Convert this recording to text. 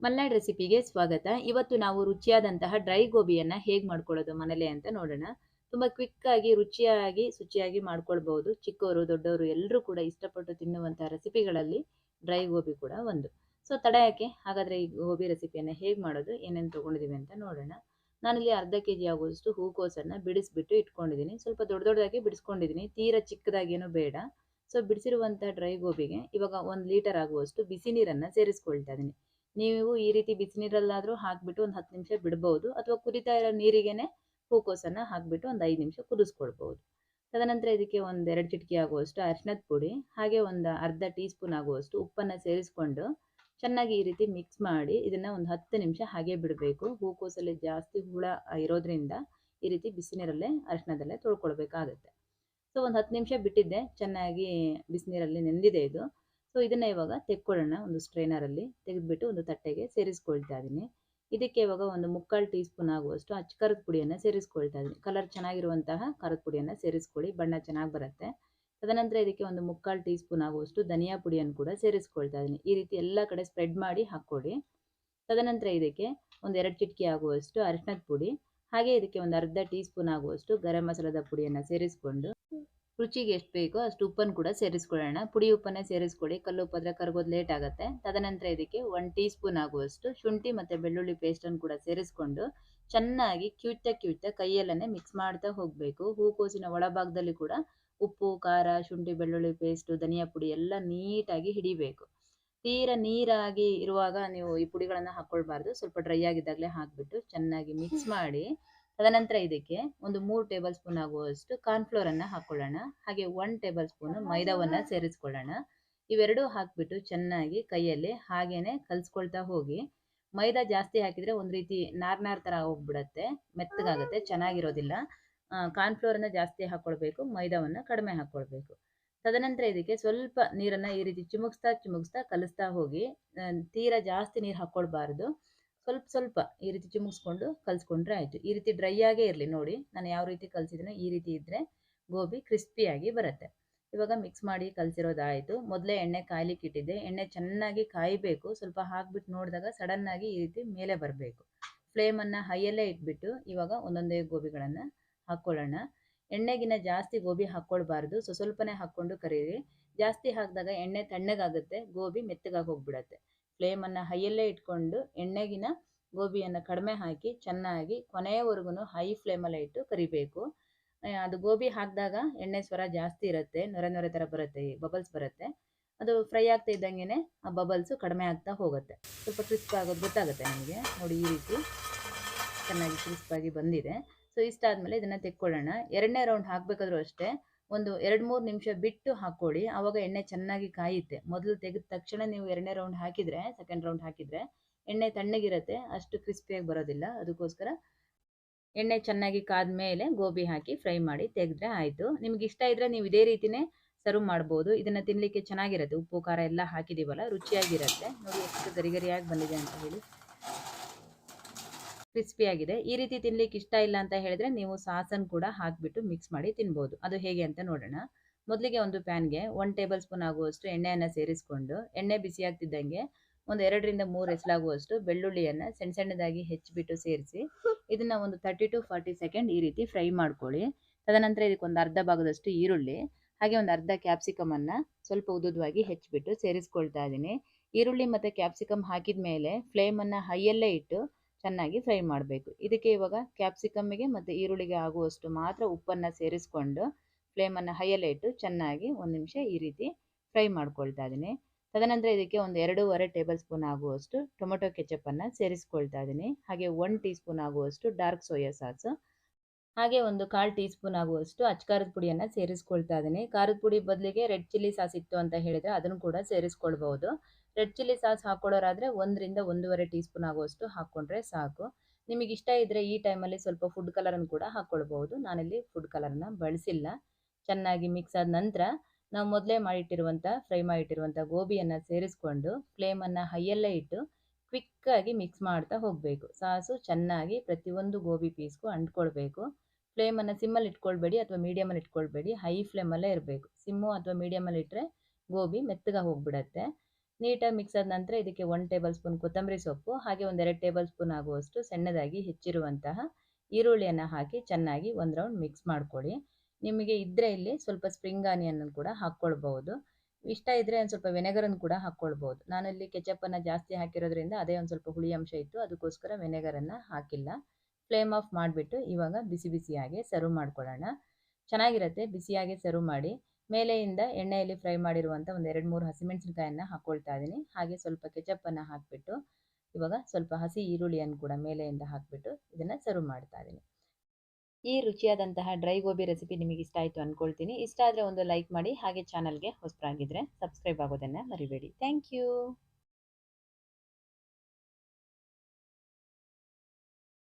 ಮಲ್ನಾಡ್ ರೆಸಿಪಿಗೆ ಸ್ವಾಗತ. ಇವತ್ತು ನಾವು ರುಚಿಯಾದಂತಹ ಡ್ರೈ ಗೋಬಿಯನ್ನು ಹೇಗೆ ಮಾಡ್ಕೊಳ್ಳೋದು ಮನೇಲೆ ಅಂತ ನೋಡೋಣ. ತುಂಬ ಕ್ವಿಕ್ ಆಗಿ ರುಚಿಯಾಗಿ, ಶುಚಿಯಾಗಿ ಮಾಡ್ಕೊಳ್ಬಹುದು. ಚಿಕ್ಕವರು ದೊಡ್ಡವರು ಎಲ್ಲರೂ ಕೂಡ ಇಷ್ಟಪಟ್ಟು ತಿನ್ನುವಂತಹ ರೆಸಿಪಿಗಳಲ್ಲಿ ಡ್ರೈ ಗೋಬಿ ಕೂಡ ಒಂದು. ಸೊ, ತಡ ಯಾಕೆ? ಹಾಗಾದ್ರೆ ಈ ಗೋಬಿ ರೆಸಿಪಿಯನ್ನು ಹೇಗೆ ಮಾಡೋದು? ಏನೇನು ತೊಗೊಂಡಿದ್ದೀವಿ ಅಂತ ನೋಡೋಣ. ನಾನಿಲ್ಲಿ ಅರ್ಧ ಕೆ ಜಿ ಆಗುವಷ್ಟು ಹೂಕೋಸನ್ನು ಬಿಡಿಸ್ಬಿಟ್ಟು ಇಟ್ಕೊಂಡಿದ್ದೀನಿ ಸ್ವಲ್ಪ ದೊಡ್ಡ ದೊಡ್ಡದಾಗಿ ಬಿಡಿಸ್ಕೊಂಡಿದ್ದೀನಿ ತೀರಾ ಚಿಕ್ಕದಾಗೇನು ಬೇಡ. ಸೊ ಬಿಡಿಸಿರುವಂಥ ಡ್ರೈ ಗೋಬಿಗೆ ಇವಾಗ ಒಂದು ಲೀಟರ್ ಆಗುವಷ್ಟು ಬಿಸಿ ನೀರನ್ನು ಸೇರಿಸ್ಕೊಳ್ತಾ ಇದ್ದೀನಿ ನೀವು ಈ ರೀತಿ ಬಿಸಿ ನೀರಲ್ಲಾದ್ರೂ ಹಾಕ್ಬಿಟ್ಟು ಒಂದು ಹತ್ತು ನಿಮಿಷ ಬಿಡ್ಬೋದು. ಅಥವಾ ಕುದಿತಾ ಇರೋ ನೀರಿಗೆನೆ ಹೂಕೋಸನ್ನ ಹಾಕ್ಬಿಟ್ಟು ಒಂದು ಐದು ನಿಮಿಷ ಕುದಿಸ್ಕೊಳ್ಬೋದು. ತದನಂತರ ಇದಕ್ಕೆ ಒಂದು ಎರಡು ಚಿಟಕಿ ಆಗುವಷ್ಟು ಅರಿಶಿನದ ಪುಡಿ, ಹಾಗೆ ಒಂದು ಅರ್ಧ ಟೀ ಸ್ಪೂನ್ ಆಗುವಷ್ಟು ಉಪ್ಪನ್ನು ಸೇರಿಸ್ಕೊಂಡು ಚೆನ್ನಾಗಿ ಈ ರೀತಿ ಮಿಕ್ಸ್ ಮಾಡಿ ಇದನ್ನ ಒಂದು ಹತ್ತು ನಿಮಿಷ ಹಾಗೆ ಬಿಡಬೇಕು. ಹೂಕೋಸಲ್ಲಿ ಜಾಸ್ತಿ ಹುಳ ಇರೋದ್ರಿಂದ ಈ ರೀತಿ ಬಿಸಿ ನೀರಲ್ಲೇ ಅರಿಶಿನದಲ್ಲೇ ತೊಳ್ಕೊಳ್ಬೇಕಾಗತ್ತೆ. ಸೊ, ಒಂದು ಹತ್ತು ನಿಮಿಷ ಬಿಟ್ಟಿದ್ದೆ. ಚೆನ್ನಾಗಿ ಬಿಸಿನೀರಲ್ಲಿ ನೆಂದಿದೆ ಇದು. ಸೊ ಇದನ್ನ ಇವಾಗ ತೆಕ್ಕೊಳ್ಳೋಣ ಒಂದು ಸ್ಟ್ರೈನರಲ್ಲಿ ತೆಗೆದ್ಬಿಟ್ಟು ಒಂದು ತಟ್ಟೆಗೆ ಸೇರಿಸ್ಕೊಳ್ತಾ ಇದ್ದೀನಿ ಇದಕ್ಕೆ ಇವಾಗ ಒಂದು ಮುಕ್ಕಾಲು ಟೀ ಸ್ಪೂನ್ ಆಗುವಷ್ಟು ಅಚ್ಚ ಖಾರದ ಪುಡಿಯನ್ನು ಸೇರಿಸ್ಕೊಳ್ತಾ ಇದ್ದೀನಿ ಕಲರ್ ಚೆನ್ನಾಗಿರುವಂತಹ ಖಾರದ ಪುಡಿಯನ್ನು ಸೇರಿಸ್ಕೊಳ್ಳಿ. ಬಣ್ಣ ಚೆನ್ನಾಗಿ ಬರುತ್ತೆ. ತದನಂತರ ಇದಕ್ಕೆ ಒಂದು ಮುಕ್ಕಾಲು ಟೀ ಸ್ಪೂನ್ ಆಗುವಷ್ಟು ಧನಿಯಾ ಪುಡಿಯನ್ನು ಕೂಡ ಸೇರಿಸ್ಕೊಳ್ತಾ ಇದ್ದೀನಿ ಈ ರೀತಿ ಎಲ್ಲ ಕಡೆ ಸ್ಪ್ರೆಡ್ ಮಾಡಿ ಹಾಕ್ಕೊಳ್ಳಿ. ತದನಂತರ ಇದಕ್ಕೆ ಒಂದು ಎರಡು ಚಿಟಕಿ ಆಗುವಷ್ಟು ಅರಿಶಿನದ ಪುಡಿ. ಹಾಗೆ ಇದಕ್ಕೆ ಒಂದು ಅರ್ಧ ಟೀ ಸ್ಪೂನ್ ಆಗುವಷ್ಟು ಗರಂ ಮಸಾಲದ ಪುಡಿಯನ್ನು ಸೇರಿಸ್ಕೊಂಡು ರುಚಿಗೆ ಎಷ್ಟು ಬೇಕೋ ಅಷ್ಟು ಉಪ್ಪನ್ನು ಕೂಡ ಸೇರಿಸ್ಕೊಳ್ಳೋಣ. ಪುಡಿ ಉಪ್ಪನ್ನೇ ಸೇರಿಸ್ಕೊಳ್ಳಿ. ಕಲ್ಲು ಉಪ್ಪಾದ್ರೆ ಕರಗೋದು ಲೇಟ್ ಆಗುತ್ತೆ. ತದನಂತರ ಇದಕ್ಕೆ ಒನ್ ಟೀ ಸ್ಪೂನ್ ಆಗುವಷ್ಟು ಶುಂಠಿ ಮತ್ತು ಬೆಳ್ಳುಳ್ಳಿ ಪೇಸ್ಟನ್ನು ಕೂಡ ಸೇರಿಸ್ಕೊಂಡು ಚೆನ್ನಾಗಿ ಕ್ಯೂಚ್ತಾ ಕ್ಯೂಚ್ತಾ ಕೈಯಲ್ಲೇ ಮಿಕ್ಸ್ ಮಾಡ್ತಾ ಹೋಗಬೇಕು. ಹೂಕೋಸಿನ ಒಳಭಾಗದಲ್ಲಿ ಕೂಡ ಉಪ್ಪು, ಖಾರ, ಶುಂಠಿ, ಬೆಳ್ಳುಳ್ಳಿ ಪೇಸ್ಟು ಧನಿಯಾ ಪುಡಿ ಎಲ್ಲ ನೀಟಾಗಿ ಹಿಡಿಬೇಕು. ತೀರಾ ನೀರಾಗಿ ಇರುವಾಗ ನೀವು ಈ ಪುಡಿಗಳನ್ನು ಹಾಕ್ಕೊಳ್ಬಾರ್ದು. ಸ್ವಲ್ಪ ಡ್ರೈ ಆಗಿದ್ದಾಗಲೇ ಹಾಕಿಬಿಟ್ಟು ಚೆನ್ನಾಗಿ ಮಿಕ್ಸ್ ಮಾಡಿ ತದನಂತರ ಇದಕ್ಕೆ ಒಂದು ಮೂರು ಟೇಬಲ್ ಸ್ಪೂನ್ ಆಗುವಷ್ಟು ಕಾರ್ನ್ಫ್ಲೋರ್ ಅನ್ನ ಹಾಕೊಳ್ಳೋಣ. ಹಾಗೆ ಒನ್ ಟೇಬಲ್ ಸ್ಪೂನ್ ಮೈದಾವನ್ನ ಸೇರಿಸ್ಕೊಳ್ಳೋಣ. ಇವೆರಡೂ ಹಾಕಿಬಿಟ್ಟು ಚೆನ್ನಾಗಿ ಕೈಯಲ್ಲಿ ಹಾಗೇನೆ ಕಲ್ಸ್ಕೊಳ್ತಾ ಹೋಗಿ, ಮೈದಾ ಜಾಸ್ತಿ ಹಾಕಿದ್ರೆ ಒಂದು ರೀತಿ ನಾರ್ ನಾರ್ ತರ ಹೋಗ್ಬಿಡತ್ತೆ, ಮೆತ್ತಗಾಗುತ್ತೆ, ಚೆನ್ನಾಗಿರೋದಿಲ್ಲ. ಕಾರ್ನ್ಫ್ಲೋರನ್ನು ಜಾಸ್ತಿ ಹಾಕೊಳ್ಬೇಕು, ಮೈದಾವನ್ನ ಕಡಿಮೆ ಹಾಕೊಳ್ಬೇಕು. ತದನಂತರ ಇದಕ್ಕೆ ಸ್ವಲ್ಪ ನೀರನ್ನ ಈ ರೀತಿ ಚಿಮುಕ್ಸ್ತಾ ಚಿಮುಕ್ಸ್ತಾ ಕಲಿಸ್ತಾ ಹೋಗಿ ತೀರಾ ಜಾಸ್ತಿ ನೀರು ಹಾಕ್ಕೊಳ್ಬಾರ್ದು ಸ್ವಲ್ಪ ಸ್ವಲ್ಪ ಈ ರೀತಿ ಚಿಮುಕ್ಸ್ಕೊಂಡು ಕಲ್ಸ್ಕೊಂಡ್ರೆ ಆಯಿತು. ಈ ರೀತಿ ಡ್ರೈ ಆಗೇ ಇರಲಿ ನೋಡಿ. ನಾನು ಯಾವ ರೀತಿ ಕಲಿಸಿದ್ದೀನೋ ಈ ರೀತಿ ಇದ್ದರೆ ಗೋಬಿ ಕ್ರಿಸ್ಪಿಯಾಗಿ ಬರುತ್ತೆ. ಇವಾಗ ಮಿಕ್ಸ್ ಮಾಡಿ ಕಲಿಸಿರೋದಾಯಿತು. ಮೊದಲೇ ಎಣ್ಣೆ ಕಾಯ್ಲಿಕ್ಕೆ ಇಟ್ಟಿದ್ದೆ. ಎಣ್ಣೆ ಚೆನ್ನಾಗಿ ಕಾಯಬೇಕು. ಸ್ವಲ್ಪ ಹಾಕ್ಬಿಟ್ಟು ನೋಡಿದಾಗ ಸಡನ್ನಾಗಿ ಈ ರೀತಿ ಮೇಲೆ ಬರಬೇಕು. ಫ್ಲೇಮನ್ನು ಹೈಯಲ್ಲೇ ಇಟ್ಬಿಟ್ಟು ಇವಾಗ ಒಂದೊಂದೇ ಗೋಬಿಗಳನ್ನು ಹಾಕ್ಕೊಳ್ಳೋಣ. ಎಣ್ಣೆಗಿನ ಜಾಸ್ತಿ ಗೋಬಿ ಹಾಕ್ಕೊಳ್ಬಾರ್ದು. ಸೊ, ಸ್ವಲ್ಪನೇ ಹಾಕ್ಕೊಂಡು ಕರೀರಿ. ಜಾಸ್ತಿ ಹಾಕಿದಾಗ ಎಣ್ಣೆ ತಣ್ಣಗಾಗುತ್ತೆ. ಗೋಬಿ ಮೆತ್ತಗಾಗಿ ಹೋಗ್ಬಿಡತ್ತೆ. ಫ್ಲೇಮನ್ನು ಹೈಯಲ್ಲೇ ಇಟ್ಕೊಂಡು ಎಣ್ಣೆಗಿನ ಗೋಬಿಯನ್ನು ಕಡಿಮೆ ಹಾಕಿ ಚೆನ್ನಾಗಿ ಕೊನೆಯವರೆಗೂ ಹೈ ಫ್ಲೇಮಲ್ಲೇ ಇಟ್ಟು ಕರಿಬೇಕು. ಅದು ಗೋಬಿ ಹಾಕಿದಾಗ ಎಣ್ಣೆ ಸ್ವರ ಜಾಸ್ತಿ ಇರುತ್ತೆ, ನೊರೆ ನೊರೆ ಥರ ಬರುತ್ತೆ, ಬಬಲ್ಸ್ ಬರುತ್ತೆ. ಅದು ಫ್ರೈ ಆಗ್ತಾ ಇದ್ದಂಗೆ ಆ ಬಬಲ್ಸು ಕಡಿಮೆ ಆಗ್ತಾ ಹೋಗುತ್ತೆ. ಸ್ವಲ್ಪ ಕ್ರಿಸ್ಪ್ ಆಗೋದು ಗೊತ್ತಾಗುತ್ತೆ ನಮಗೆ? ನೋಡಿ ಈ ರೀತಿ ಚೆನ್ನಾಗಿ ಕ್ರಿಸ್ಪಾಗಿ ಬಂದಿದೆ. ಸೊ ಇಷ್ಟಾದಮೇಲೆ ಇದನ್ನು ತೆಕ್ಕೊಳ್ಳೋಣ. ಎರಡನೇ ರೌಂಡ್ ಹಾಕಬೇಕಾದ್ರೂ ಅಷ್ಟೇ ಒಂದು ಎರಡು ಮೂರು ನಿಮಿಷ ಬಿಟ್ಟು ಹಾಕ್ಕೊಳ್ಳಿ ಆವಾಗ ಎಣ್ಣೆ ಚೆನ್ನಾಗಿ ಕಾಯುತ್ತೆ. ಮೊದಲು ತೆಗೆದ ತಕ್ಷಣ ನೀವು ಎರಡನೇ ರೌಂಡ್ ಹಾಕಿದರೆ ಸೆಕೆಂಡ್ ರೌಂಡ್ ಹಾಕಿದರೆ ಎಣ್ಣೆ ತಣ್ಣಗಿರುತ್ತೆ. ಅಷ್ಟು ಕ್ರಿಸ್ಪಿಯಾಗಿ ಬರೋದಿಲ್ಲ. ಅದಕ್ಕೋಸ್ಕರ ಎಣ್ಣೆ ಚೆನ್ನಾಗಿ ಕಾದ ಮೇಲೆ ಗೋಬಿ ಹಾಕಿ ಫ್ರೈ ಮಾಡಿ ತೆಗೆದ್ರೆ ಆಯಿತು. ನಿಮ್ಗೆ ಇಷ್ಟ ಇದ್ದರೆ ನೀವು ಇದೇ ರೀತಿಯೇ ಸರ್ವ್ ಮಾಡ್ಬೋದು. ಇದನ್ನು ತಿನ್ನಲಿಕ್ಕೆ ಚೆನ್ನಾಗಿರುತ್ತೆ. ಉಪ್ಪು, ಖಾರ ಎಲ್ಲ ಹಾಕಿದ್ದೀವಲ್ಲ ರುಚಿಯಾಗಿರುತ್ತೆ. ನೋಡಿ ಎಷ್ಟು ಗರಿ ಗರಿಯಾಗಿ ಬಂದಿದೆ ಅಂತ ಹೇಳಿ. ಕ್ರಿಸ್ಪಿಯಾಗಿದೆ ಈ ರೀತಿ ತಿನ್ಲಿಕ್ಕೆ ಇಷ್ಟ ಇಲ್ಲ ಅಂತ ಹೇಳಿದ್ರೆ ನೀವು ಸಾಸನ್ ಕೂಡ ಹಾಕಿಬಿಟ್ಟು ಮಿಕ್ಸ್ ಮಾಡಿ ತಿನ್ಬೋದು. ಅದು ಹೇಗೆ ಅಂತ ನೋಡೋಣ. ಮೊದಲಿಗೆ ಒಂದು ಪ್ಯಾನ್ಗೆ ಒನ್ ಟೇಬಲ್ ಸ್ಪೂನ್ ಆಗುವಷ್ಟು ಎಣ್ಣೆಯನ್ನು ಸೇರಿಸ್ಕೊಂಡು, ಎಣ್ಣೆ ಬಿಸಿ ಆಗ್ತಿದ್ದಂಗೆ ಒಂದು ಎರಡರಿಂದ ಮೂರು ಎಸಲಾಗುವಷ್ಟು ಬೆಳ್ಳುಳ್ಳಿಯನ್ನು ಸಣ್ಣ ಸಣ್ಣದಾಗಿ ಹೆಚ್ಚಿಬಿಟ್ಟು ಸೇರಿಸಿ, ಇದನ್ನು ಒಂದು ತರ್ಟಿ ಟು ಫಾರ್ಟಿ ಸೆಕೆಂಡ್ ಈ ರೀತಿ ಫ್ರೈ ಮಾಡ್ಕೊಳ್ಳಿ. ತದನಂತರ ಇದಕ್ಕೆ ಒಂದು ಅರ್ಧ ಭಾಗದಷ್ಟು ಈರುಳ್ಳಿ, ಹಾಗೆ ಒಂದು ಅರ್ಧ ಕ್ಯಾಪ್ಸಿಕಮನ್ನು ಸ್ವಲ್ಪ ಉದುದ್ವಾಗಿ ಹೆಚ್ಚಿಬಿಟ್ಟು ಸೇರಿಸ್ಕೊಳ್ತಾ ಇದ್ದೀನಿ. ಈರುಳ್ಳಿ ಮತ್ತು ಕ್ಯಾಪ್ಸಿಕಮ್ ಹಾಕಿದ ಮೇಲೆ ಫ್ಲೇಮನ್ನು ಹೈಯಲ್ಲೇ ಇಟ್ಟು ಚೆನ್ನಾಗಿ ಫ್ರೈ ಮಾಡಬೇಕು. ಇದಕ್ಕೆ ಇವಾಗ ಕ್ಯಾಪ್ಸಿಕಮ್ಮಿಗೆ ಮತ್ತು ಈರುಳ್ಳಿಗೆ ಆಗುವಷ್ಟು ಮಾತ್ರ ಉಪ್ಪನ್ನು ಸೇರಿಸ್ಕೊಂಡು ಫ್ಲೇಮನ್ನು ಹೈಯಲ್ಲೇ ಇಟ್ಟು ಚೆನ್ನಾಗಿ ಒಂದು ನಿಮಿಷ ಈ ರೀತಿ ಫ್ರೈ ಮಾಡ್ಕೊಳ್ತಾ ಇದ್ದೀನಿ ತದನಂತರ ಇದಕ್ಕೆ ಒಂದು ಎರಡೂವರೆ ಟೇಬಲ್ ಸ್ಪೂನ್ ಆಗುವಷ್ಟು ಟೊಮೆಟೊ ಕೆಚಪ್ಪನ್ನು ಸೇರಿಸ್ಕೊಳ್ತಾ ಇದ್ದೀನಿ ಹಾಗೆ ಒನ್ ಟೀ ಸ್ಪೂನ್ ಆಗುವಷ್ಟು ಡಾರ್ಕ್ ಸೋಯಾ ಸಾಸು, ಹಾಗೆ ಒಂದು ಕಾಲು ಟೀ ಸ್ಪೂನ್ ಆಗುವಷ್ಟು ಅಚ್ಕಾರದ ಪುಡಿಯನ್ನು ಸೇರಿಸ್ಕೊಳ್ತಾ ಇದ್ದೀನಿ ಖಾರದ ಪುಡಿ ಬದಲಿಗೆ ರೆಡ್ ಚಿಲ್ಲಿ ಸಾಸ್ ಇತ್ತು ಅಂತ ಹೇಳಿದರೆ ಅದನ್ನು ಕೂಡ ಸೇರಿಸ್ಕೊಳ್ಬೋದು ರೆಡ್ ಚಿಲ್ಲಿ ಸಾಸ್ ಹಾಕ್ಕೊಳ್ಳೋರಾದರೆ ಒಂದರಿಂದ ಒಂದೂವರೆ ಟೀ ಸ್ಪೂನ್ ಆಗುವಷ್ಟು ಹಾಕ್ಕೊಂಡ್ರೆ ಸಾಕು. ನಿಮಗೆ ಇಷ್ಟ ಇದ್ದರೆ ಈ ಟೈಮಲ್ಲಿ ಸ್ವಲ್ಪ ಫುಡ್ ಕಲರನ್ನು ಕೂಡ ಹಾಕ್ಕೊಳ್ಬೋದು ನಾನಿಲ್ಲಿ ಫುಡ್ ಕಲರನ್ನು ಬಳಸಿಲ್ಲ. ಚೆನ್ನಾಗಿ ಮಿಕ್ಸ್ ಆದ ನಂತರ ನಾವು ಮೊದಲೇ ಮಾಡಿಟ್ಟಿರುವಂಥ ಫ್ರೈ ಮಾಡಿಟ್ಟಿರುವಂಥ ಗೋಬಿಯನ್ನು ಸೇರಿಸ್ಕೊಂಡು ಫ್ಲೇಮನ್ನು ಹೈಯಲ್ಲೇ ಇಟ್ಟು ಕ್ವಿಕ್ಕಾಗಿ ಮಿಕ್ಸ್ ಮಾಡ್ತಾ ಹೋಗಬೇಕು. ಸಾಸು ಚೆನ್ನಾಗಿ ಪ್ರತಿಯೊಂದು ಗೋಬಿ ಪೀಸ್ಗೂ ಅಂಟ್ಕೊಳ್ಬೇಕು. ಫ್ಲೇಮನ್ನು ಸಿಮ್ಮಲ್ಲಿ ಇಟ್ಕೊಳ್ಬೇಡಿ ಅಥವಾ ಮೀಡಿಯಮಲ್ಲಿ ಇಟ್ಕೊಳ್ಬೇಡಿ. ಹೈ ಫ್ಲೇಮಲ್ಲೇ ಇರಬೇಕು. ಸಿಮ್ಮು ಅಥವಾ ಮೀಡಿಯಮಲ್ಲಿ ಇಟ್ಟರೆ ಗೋಬಿ ಮೆತ್ತಗೆ ಹೋಗ್ಬಿಡತ್ತೆ. ನೀಟಾಗಿ ಮಿಕ್ಸ್ ಆದ ನಂತರ ಇದಕ್ಕೆ ಒನ್ ಟೇಬಲ್ ಸ್ಪೂನ್ ಕೊತ್ತಂಬರಿ ಸೊಪ್ಪು, ಹಾಗೆ ಒಂದೆರಡು ಟೇಬಲ್ ಸ್ಪೂನ್ ಆಗುವಷ್ಟು ಸಣ್ಣದಾಗಿ ಹೆಚ್ಚಿರುವಂತಹ ಈರುಳ್ಳಿಯನ್ನು ಹಾಕಿ ಚೆನ್ನಾಗಿ ಒಂದು ರೌಂಡ್ ಮಿಕ್ಸ್ ಮಾಡ್ಕೊಳ್ಳಿ. ನಿಮಗೆ ಇದ್ದರೆ ಇಲ್ಲಿ ಸ್ವಲ್ಪ ಸ್ಪ್ರಿಂಗ್ ಆನಿಯನ್ ಕೂಡ ಹಾಕ್ಕೊಳ್ಬಹುದು. ಇಷ್ಟ ಇದ್ದರೆ ಒಂದು ಸ್ವಲ್ಪ ವೆನೆಗರನ್ನು ಕೂಡ ಹಾಕ್ಕೊಳ್ಬೋದು ನಾನಲ್ಲಿ ಕೆಚಪ್ಪನ್ನು ಜಾಸ್ತಿ ಹಾಕಿರೋದ್ರಿಂದ ಅದೇ ಒಂದು ಸ್ವಲ್ಪ ಹುಳಿ ಅಂಶ ಇತ್ತು, ಅದಕ್ಕೋಸ್ಕರ ವೆನೆಗರನ್ನು ಹಾಕಿಲ್ಲ. ಫ್ಲೇಮ್ ಆಫ್ ಮಾಡಿಬಿಟ್ಟು ಇವಾಗ ಬಿಸಿ ಬಿಸಿಯಾಗಿ ಸರ್ವ್ ಮಾಡ್ಕೊಳ್ಳೋಣ. ಚೆನ್ನಾಗಿರುತ್ತೆ, ಬಿಸಿಯಾಗಿ ಸರ್ವ್ ಮಾಡಿ. ಮೇಲೆಯಿಂದ ಎಣ್ಣೆಯಲ್ಲಿ ಫ್ರೈ ಮಾಡಿರುವಂಥ ಒಂದು ಎರಡು ಮೂರು ಹಸಿಮೆಣಸಿನಕಾಯನ್ನು ಹಾಕ್ಕೊಳ್ತಾ ಇದ್ದೀನಿ ಹಾಗೆ ಸ್ವಲ್ಪ ಕೆಚಪ್ಪನ್ನು ಹಾಕಿಬಿಟ್ಟು, ಇವಾಗ ಸ್ವಲ್ಪ ಹಸಿ ಈರುಳ್ಳಿಯನ್ನು ಕೂಡ ಮೇಲೆಯಿಂದ ಹಾಕಿಬಿಟ್ಟು ಇದನ್ನು ಸರ್ವ್ ಮಾಡ್ತಾ ಇದ್ದೀನಿ ಈ ರುಚಿಯಾದಂತಹ ಡ್ರೈ ಗೋಬಿ ರೆಸಿಪಿ ನಿಮಗೆ ಇಷ್ಟ ಆಯಿತು ಅಂದ್ಕೊಳ್ತೀನಿ ಇಷ್ಟ ಆದರೆ ಒಂದು ಲೈಕ್ ಮಾಡಿ, ಹಾಗೆ ಚಾನಲ್ಗೆ ಹೊಸಬರಾಗಿದ್ದರೆ ಸಬ್ಸ್ಕ್ರೈಬ್ ಆಗೋದನ್ನು ಮರಿಬೇಡಿ. Thank you.